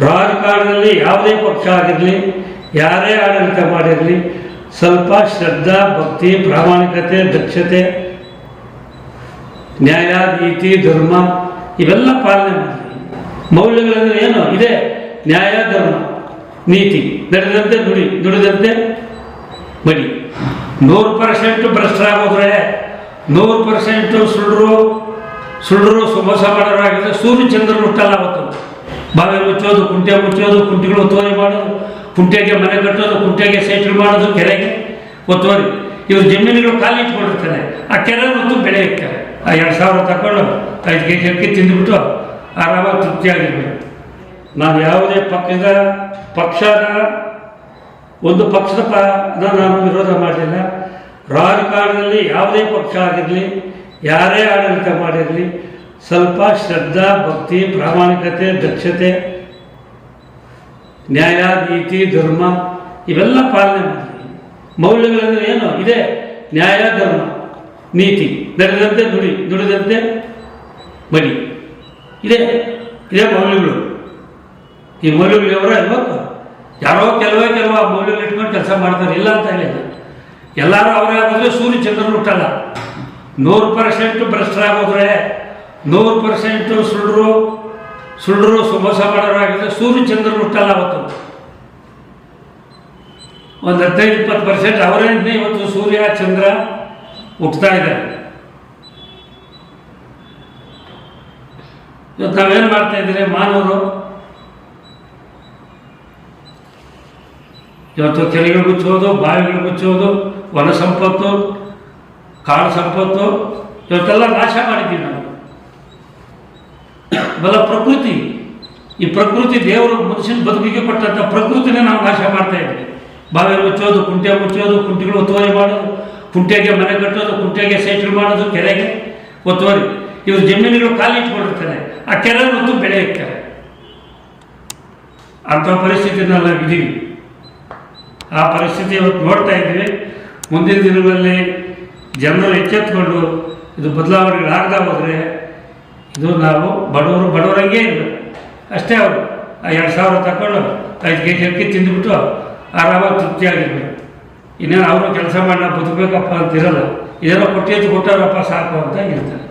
ರಾಜಕಾರಣದಲ್ಲಿ ಯಾವುದೇ ಪಕ್ಷ ಆಗಿರಲಿ, ಯಾರೇ ಆಡಳಿತ ಮಾಡಿರಲಿ, ಸ್ವಲ್ಪ ಶ್ರದ್ಧಾ, ಭಕ್ತಿ, ಪ್ರಾಮಾಣಿಕತೆ, ದಕ್ಷತೆ, ನ್ಯಾಯ, ನೀತಿ, ಧರ್ಮ, ಇವೆಲ್ಲ ಪಾಲನೆ ಮಾಡಲಿ. ಮೌಲ್ಯಗಳಂದ್ರೆ ಏನು? ಇದೆ. ನ್ಯಾಯ, ಧರ್ಮ, ನೀತಿ. ನಡೆದಂತೆ ದುಡಿ ನುಡಿದಂತೆ ಮಡಿ. ನೂರು ಪರ್ಸೆಂಟ್ ಭ್ರಷ್ಟರಾಗೋದ್ರೆ ನೂರು ಪರ್ಸೆಂಟು ಸುಳ್ಳರು ಸುಳ್ಳರು ಮೋಸ ಮಾಡೋರಾಗಿದ್ರೆ ಸೂರ್ಯ ಚಂದ್ರರು ಹುಟ್ಟಲ್ಲ ಅವತ್ತು. ಬಾವಿ ಮುಚ್ಚೋದು, ಕುಂಟೆ ಮುಚ್ಚೋದು, ಕುಂಟೆಗಳು ಒತ್ತುವರಿ ಮಾಡೋದು, ಕುಂಟೆಗೆ ಮನೆ ಕಟ್ಟೋದು, ಕುಂಟೆಗೆ ಸೆಟ್ಲ್ ಮಾಡೋದು, ಕೆರೆಗೆ ಒತ್ತುವರಿ. ಇವರು ಜಮೀನುಗಳು ಖಾಲಿ ಇಟ್ಕೊಂಡಿರ್ತಾರೆ. ಆ ಕೆರೆ ಮತ್ತು ಬೆಳೆ ಇರ್ತಾರೆ ಆ ಎರಡು ಸಾವಿರ ತಗೊಂಡು ಐದು ಕೆ ಜಿ ಅಕ್ಕಿ ತಿಂದುಬಿಟ್ಟು ಆರಾಮಾಗಿ ತೃಪ್ತಿಯಾಗಿರ್ಬೇಕು ನಾನು ಯಾವುದೇ ಪಕ್ಷದ ಪಕ್ಷದ, ಒಂದು ಪಕ್ಷದ ಪ ನಾನು ವಿರೋಧ ಮಾಡಲಿಲ್ಲ. ರಾಜಕಾರಣದಲ್ಲಿ ಯಾವುದೇ ಪಕ್ಷ ಆಗಿರಲಿ, ಯಾರೇ ಆಡಳಿತ ಮಾಡಿರಲಿ ಸ್ವಲ್ಪ ಶ್ರದ್ಧಾ, ಭಕ್ತಿ, ಪ್ರಾಮಾಣಿಕತೆ, ದಕ್ಷತೆ, ನ್ಯಾಯ, ನೀತಿ, ಧರ್ಮ, ಇವೆಲ್ಲ ಪಾಲನೆ ಮಾಡ್ತೀವಿ. ಮೌಲ್ಯಗಳಂದರೆ ಏನು? ಇದೆ. ನ್ಯಾಯ, ಧರ್ಮ, ನೀತಿ. ನಡೆದಂತೆ ನುಡಿ, ನುಡಿದಂತೆ ಬಡಿ ಇದೆ. ಇದೇ ಮೌಲ್ಯಗಳು. ಈ ಮೌಲ್ಯಗಳು ಯಾವ ಇರಬೇಕು ಯಾರೋ ಕೆಲವೇ ಕೆಲವು ಆ ಮೌಲ್ಯಗಳು ಇಟ್ಕೊಂಡು ಕೆಲಸ ಮಾಡ್ತಾರೆ. ಇಲ್ಲ ಅಂತ ಹೇಳಿದ್ರು ಎಲ್ಲರೂ ಅವರೇ ಸೂರ್ಯ ಸೂರ್ಯಚಂದ್ರನು ಹುಟ್ಟಲ್ಲ. ನೂರು ಪರ್ಸೆಂಟ್ ಭ್ರಷ್ಟರಾಗೋದ್ರೆ ನೂರು ಪರ್ಸೆಂಟು ಸುಳ್ಳರು ಸುಳ್ಳರು ಮೋಸ ಮಾಡೋರಾಗಿದ್ದರೆ ಸೂರ್ಯ ಚಂದ್ರನು ಹುಟ್ಟಲ್ಲ ಅವತ್ತು. ಒಂದು ಹದಿನೈದು, ಇಪ್ಪತ್ತು ಪರ್ಸೆಂಟ್ ಅವರೇ ಇವತ್ತು ಸೂರ್ಯ, ಚಂದ್ರ ಹುಟ್ಟುತ್ತಾ ಇದ್ದಾರೆ. ಇವತ್ತು ನಾವೇನು ಮಾಡ್ತಾ ಇದ್ದೀರಿ, ಮಾನವರು? ಇವತ್ತು ಕೆರೆಗಳು ಮುಚ್ಚೋದು ಬಾವಿಗಳು ಮುಚ್ಚೋದು ವನ ಸಂಪತ್ತು ಕಾಳು ಸಂಪತ್ತು, ಇವತ್ತೆಲ್ಲ ನಾಶ ಮಾಡಿದ್ದೀವಿ. ಬಲ ಪ್ರಕೃತಿ. ಈ ಪ್ರಕೃತಿ ದೇವರು ಮನುಷ್ಯನ ಬದುಕಿಗೆ ಕೊಟ್ಟಂಥ ಪ್ರಕೃತಿನೇ ನಾವು ನಾಶ ಮಾಡ್ತಾ ಇದ್ದೀವಿ. ಬಾವಿ ಮುಚ್ಚೋದು ಕುಂಟೆ ಮುಚ್ಚೋದು, ಕುಂಟಿಗಳು ಒತ್ತುವರಿ ಮಾಡೋದು, ಕುಂಟೆಗೆ ಮನೆ ಕಟ್ಟೋದು, ಕುಂಟೆಗೆ ಸೆಟ್ಲ್ ಮಾಡೋದು, ಕೆರೆಗೆ ಒತ್ತುವರಿ. ಇವರು ಜಮೀನುಗಳು ಖಾಲಿ ಇಟ್ಕೊಂಡಿರ್ತಾರೆ. ಆ ಕೆರೆ ಮತ್ತು ಬೆಳೆ ಇರ್ತಾರೆ ಅಂಥ ಪರಿಸ್ಥಿತಿನಲ್ಲಿ ಇದ್ದೀವಿ. ಆ ಪರಿಸ್ಥಿತಿ ಇವತ್ತು ನೋಡ್ತಾ ಇದ್ದೀವಿ. ಮುಂದಿನ ದಿನಗಳಲ್ಲಿ ಜನರು ಎಚ್ಚೆತ್ಕೊಂಡು ಇದು ಬದಲಾವಣೆಗಳಾಗದ ಹೋದರೆ ಇದು ನಾವು ಬಡವರು ಬಡವರಂಗೆ ಇರಬೇಕು ಅಷ್ಟೇ ಅವರು. ಆ ಎರಡು ಸಾವಿರ ತಗೊಂಡು ಐದು ಕೆ ಜಿ ಅಕ್ಕಿ ತಿಂದುಬಿಟ್ಟು ಆರಾಮಾಗಿ ತೃಪ್ತಿಯಾಗಿರ್ಬೇಕು ಇನ್ನೇನು ಅವರು ಕೆಲಸ ಮಾಡಿ ನಾವು ಬದುಕಬೇಕಪ್ಪ ಅಂತಿರಲ್ಲ ಇದೆಲ್ಲ ಕೊಟ್ಟಿದ್ದು ಕೊಟ್ಟಾರಪ್ಪ ಸಾಕು ಅಂತ ಇರ್ತಾರೆ